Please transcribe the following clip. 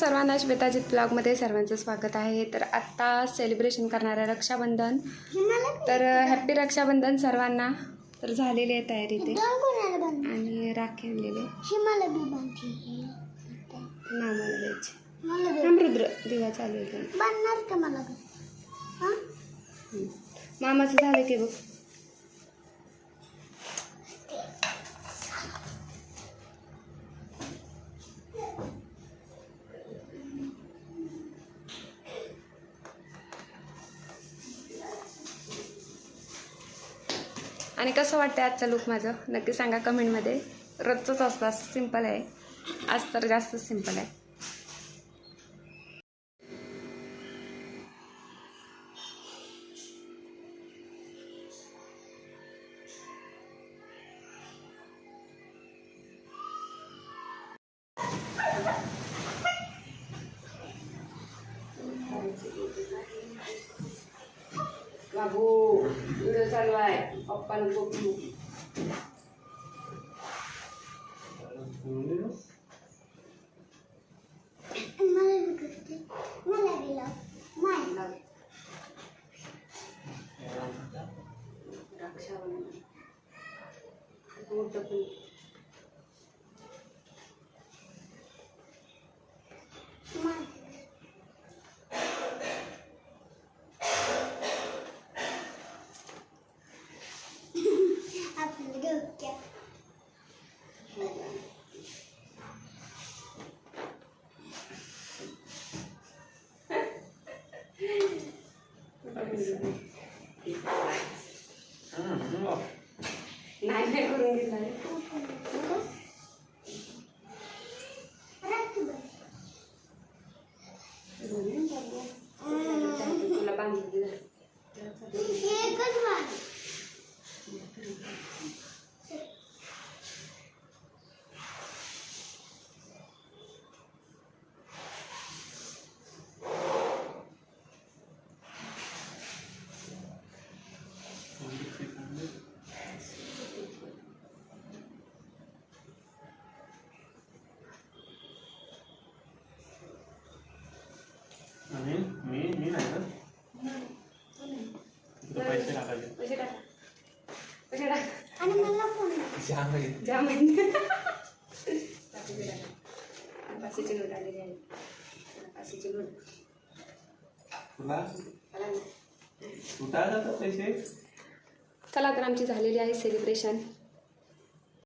सर्वांना श्वेताजित ब्लॉगमध्ये सर्वांचं स्वागत आहे. तर आत्ता सेलिब्रेशन करणार आहे रक्षाबंधन. तर हॅप्पी रक्षाबंधन सर्वांना. तर झालेली आहे तयारी ते. आणि राखी आणलेले द्यायचे. रुद्र दिवा चालू आहे. हा. मामाचं झालं की बघ. आणि कसं वाटतं आजचा लुक माझं? नक्की सांगा कमेंटमध्ये. रोजचंच असतं असं सिंपल आहे. आज तर जास्त सिंपल आहे. बाबू. व्हिडिओ चालू आहे पप्पा नको मला नाही नाही करून दिला तुला आणि मी मी नाही का पैसे टाकायचे. पैसे टाका. पैसे टाका. आणि मला फोन जा पाचशेची नोट आलेली आहे. पाचशेची नोट. तुला? जातात पैसे. चला तर आमची झालेली आहे सेलिब्रेशन